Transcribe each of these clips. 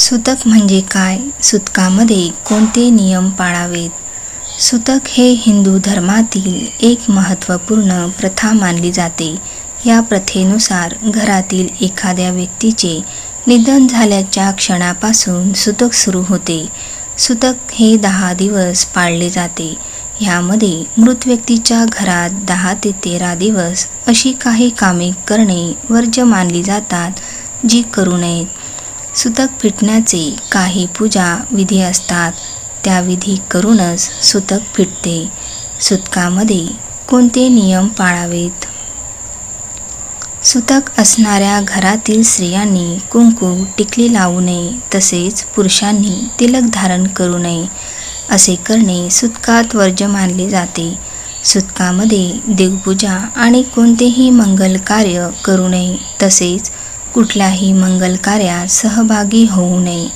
सुतक म्हणजे काय? सुतकामध्ये कोणते नियम पाळावेत? सुतक हे हिंदू धर्मातील एक महत्त्वपूर्ण प्रथा मानली जाते. या प्रथेनुसार घरातील एखाद्या व्यक्तीचे निधन झाल्याच्या क्षणापासून सुतक सुरू होते. सुतक हे दहा दिवस पाळले जाते. ह्यामध्ये मृत व्यक्तीच्या घरात दहा ते तेरा दिवस अशी काही कामे करणे वर्ज्य मानली जातात जी करू नयेत. सुतक फिटण्याचे काही पूजा विधी असतात. त्या विधी करूनच सुतक फिटते. सुतकामध्ये कोणते नियम पाळावेत? सुतक असणाऱ्या घरातील स्त्रियांनी कुंकू टिकली लावू नये तसेच पुरुषांनी तिलक धारण करू नये असे करणे सुतकात वर्ज्य मानले जाते. सुतकामध्ये देवपूजा आणि कोणतेही मंगल कार्य करू नये तसेच कुठल्याही मंगल कार्यात सहभागी होऊ नये.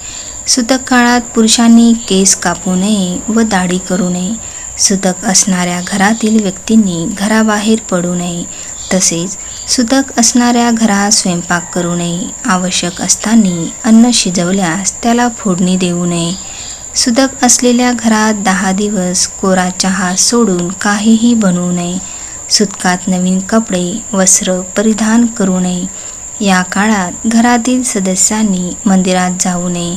सुतक काळात पुरुषांनी केस कापू नये व दाढी करू नये. सुतक असणाऱ्या घरातील व्यक्तींनी घराबाहेर पडू नये. तसेच सुतक असणाऱ्या घरात स्वयंपाक करू नये. आवश्यक असताना अन्न शिजवल्यास त्याला फोडणी देऊ नये. सुतक असलेल्या घरात दहा दिवस कोरा चहा सोडून काहीही बनवू नये. सुतकात नवीन कपडे वस्त्र परिधान करू नये. या काळात घरातील सदस्यांनी मंदिरात जाऊ नये.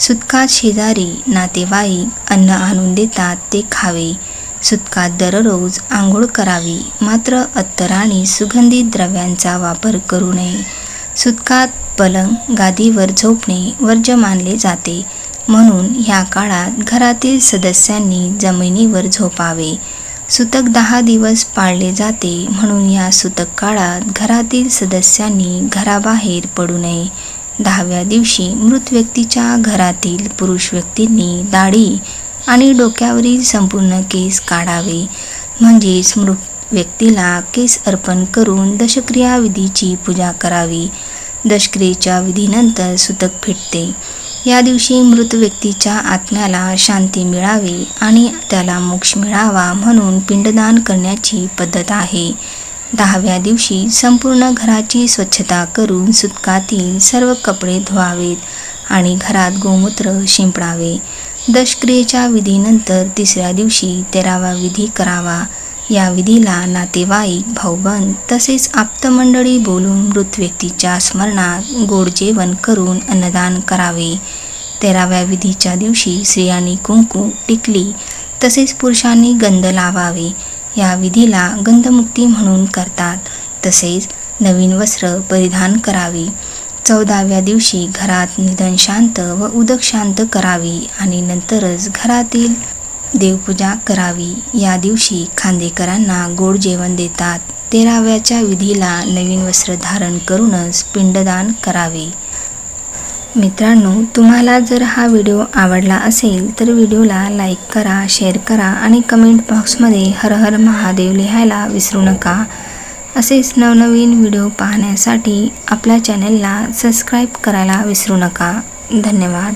सुतकात शेजारी नातेवाईक अन्न आणून देतात ते खावे. सुतकात दररोज आंघोळ करावी मात्र अत्तर आणि सुगंधित द्रव्यांचा वापर करू नये. सुतकात पलंग गादीवर झोपणे वर्ज्य मानले जाते. म्हणून ह्या काळात घरातील सदस्यांनी जमिनीवर झोपावे. सुतक दहा दिवस पाळले जाते म्हणून या सुतक काळात घरातील सदस्यांनी घराबाहेर पडू नये. दहाव्या दिवशी मृत व्यक्तीच्या घरातील पुरुष व्यक्तींनी दाढी आणि डोक्यावरील संपूर्ण केस काढावे. म्हणजेच मृत व्यक्तीला केस अर्पण करून दशक्रिया विधीची पूजा करावी. दशक्रियेच्या विधीनंतर सुतक फिटते. या दिवशी मृत व्यक्तीच्या आत्म्याला शांती मिळावी आणि त्याला मोक्ष मिळावा म्हणून पिंडदान करण्याची पद्धत आहे. दहाव्या दिवशी संपूर्ण घराची स्वच्छता करून सुतकातील सर्व कपडे धुवावेत आणि घरात गोमूत्र शिंपडावे. दशक्रियेच्या विधीनंतर तिसऱ्या दिवशी तेरावा विधी करावा. या विधीला नातेवाईक भाऊबंद तसेच आप्तमंडळी बोलून मृत व्यक्तीच्या स्मरणात गोड जेवण करून अन्नदान करावे. तेराव्या विधीच्या दिवशी स्त्रियांनी कुंकू टिकली तसेच पुरुषांनी गंध लावावे. या विधीला गंधमुक्ती म्हणून करतात. तसेच नवीन वस्त्र परिधान करावे. चौदाव्या दिवशी घरात निधन शांत व उदक शांत करावी आणि नंतरच घरातील देवपूजा करावी. या दिवशी खांदेकरांना गोड जेवण देतात. तेराव्याच्या विधीला नवीन वस्त्र धारण करूनच पिंडदान करावे. मित्रांनो तुम्हाला जर हा व्हिडिओ आवडला असेल तर व्हिडिओला लाईक करा शेअर करा आणि कमेंट बॉक्समध्ये हर हर महादेव लिहायला विसरू नका. असेच नवनवीन व्हिडिओ पाहण्यासाठी आपल्या चॅनलला सबस्क्राईब करायला विसरू नका. धन्यवाद.